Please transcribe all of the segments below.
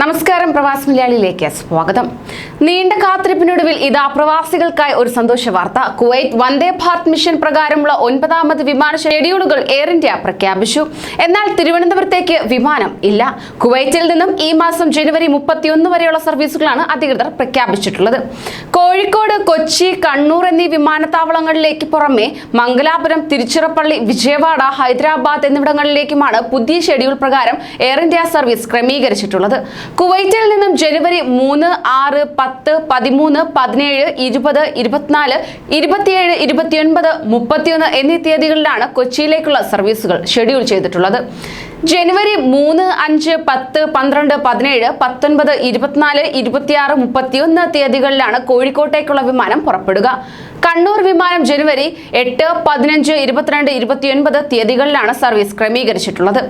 നമസ്കാരം പ്രവാസി മലയാളിയിലേക്ക് സ്വാഗതം. നീണ്ട കാത്തിരിപ്പിനൊടുവിൽ ഇതാ പ്രവാസികൾക്കായി ഒരു സന്തോഷ വാർത്ത. കുവൈറ്റ് വന്ദേ ഭാരത് മിഷൻ പ്രകാരമുള്ള ഒൻപതാമത് വിമാന ഷെഡ്യൂളുകൾ എയർ ഇന്ത്യ പ്രഖ്യാപിച്ചു. എന്നാൽ തിരുവനന്തപുരത്തേക്ക് വിമാനം ഇല്ല. കുവൈറ്റിൽ നിന്നും ഈ മാസം ജനുവരി മുപ്പത്തിയൊന്ന് വരെയുള്ള സർവീസുകളാണ് അധികൃതർ പ്രഖ്യാപിച്ചിട്ടുള്ളത്. കോഴിക്കോട് കൊച്ചി കണ്ണൂർ എന്നീ വിമാനത്താവളങ്ങളിലേക്ക് പുറമെ മംഗലാപുരം തിരുച്ചിറപ്പള്ളി വിജയവാഡ ഹൈദരാബാദ് എന്നിവിടങ്ങളിലേക്കുമാണ് പുതിയ ഷെഡ്യൂൾ പ്രകാരം എയർ ഇന്ത്യ സർവീസ് ക്രമീകരിച്ചിട്ടുള്ളത്. കുവൈറ്റിൽ നിന്നും ജനുവരി മൂന്ന് ആറ് പത്ത് പതിമൂന്ന് പതിനേഴ് ഇരുപത് ഇരുപത്തിനാല് ഇരുപത്തിയേഴ് ഇരുപത്തിയൊൻപത് മുപ്പത്തിയൊന്ന് എന്നീ തീയതികളിലാണ് കൊച്ചിയിലേക്കുള്ള സർവീസുകൾ ഷെഡ്യൂൾ ചെയ്തിട്ടുള്ളത്. ജനുവരി മൂന്ന് അഞ്ച് പത്ത് പന്ത്രണ്ട് പതിനേഴ് പത്തൊൻപത് ഇരുപത്തിനാല് ഇരുപത്തിയാറ് മുപ്പത്തിയൊന്ന് തീയതികളിലാണ് കോഴിക്കോട്ടേക്കുള്ള വിമാനം പുറപ്പെടുക. കണ്ണൂർ വിമാനം ജനുവരി എട്ട് പതിനഞ്ച് ഇരുപത്തിരണ്ട് ഇരുപത്തിയൊൻപത് തീയതികളിലാണ് സർവീസ് ക്രമീകരിച്ചിട്ടുള്ളത്.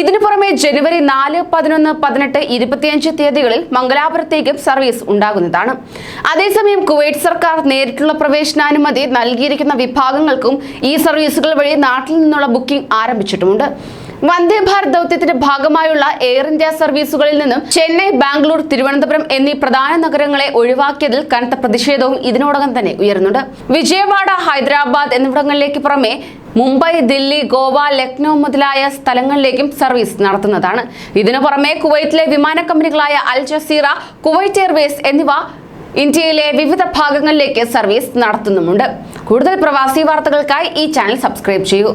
ഇതിനു പുറമെ ജനുവരി നാല് പതിനൊന്ന് പതിനെട്ട് ഇരുപത്തിയഞ്ച് തീയതികളിൽ മംഗലാപുരത്തേക്കും സർവീസ് ഉണ്ടാകുന്നതാണ്. അതേസമയം കുവൈറ്റ് സർക്കാർ നേരിട്ടുള്ള പ്രവേശനാനുമതി നൽകിയിരിക്കുന്ന വിഭാഗങ്ങൾക്കും ഈ സർവീസുകൾ വഴി നാട്ടിൽ നിന്നുള്ള ബുക്കിംഗ് ആരംഭിച്ചിട്ടുമുണ്ട്. വന്ദേ ഭാരത് ദൗത്യത്തിന്റെ ഭാഗമായുള്ള എയർ ഇന്ത്യ സർവീസുകളിൽ നിന്നും ചെന്നൈ ബാംഗ്ലൂർ തിരുവനന്തപുരം എന്നീ പ്രധാന നഗരങ്ങളെ ഒഴിവാക്കിയതിൽ കനത്ത പ്രതിഷേധവും ഇതിനോടകം തന്നെ ഉയരുന്നുണ്ട്. വിജയവാഡ ഹൈദരാബാദ് എന്നിവിടങ്ങളിലേക്ക് പുറമെ മുംബൈ ദില്ലി ഗോവ ലക്നൗ മുതലായ സ്ഥലങ്ങളിലേക്കും സർവീസ് നടത്തുന്നതാണ്. ഇതിനു പുറമെ കുവൈറ്റിലെ വിമാന കമ്പനികളായ അൽ ജസീറ കുവൈറ്റ് എയർവേസ് എന്നിവ ഇന്ത്യയിലെ വിവിധ ഭാഗങ്ങളിലേക്ക് സർവീസ് നടത്തുന്നുമുണ്ട്. കൂടുതൽ പ്രവാസി വാർത്തകൾക്കായി ഈ ചാനൽ സബ്സ്ക്രൈബ് ചെയ്യൂ.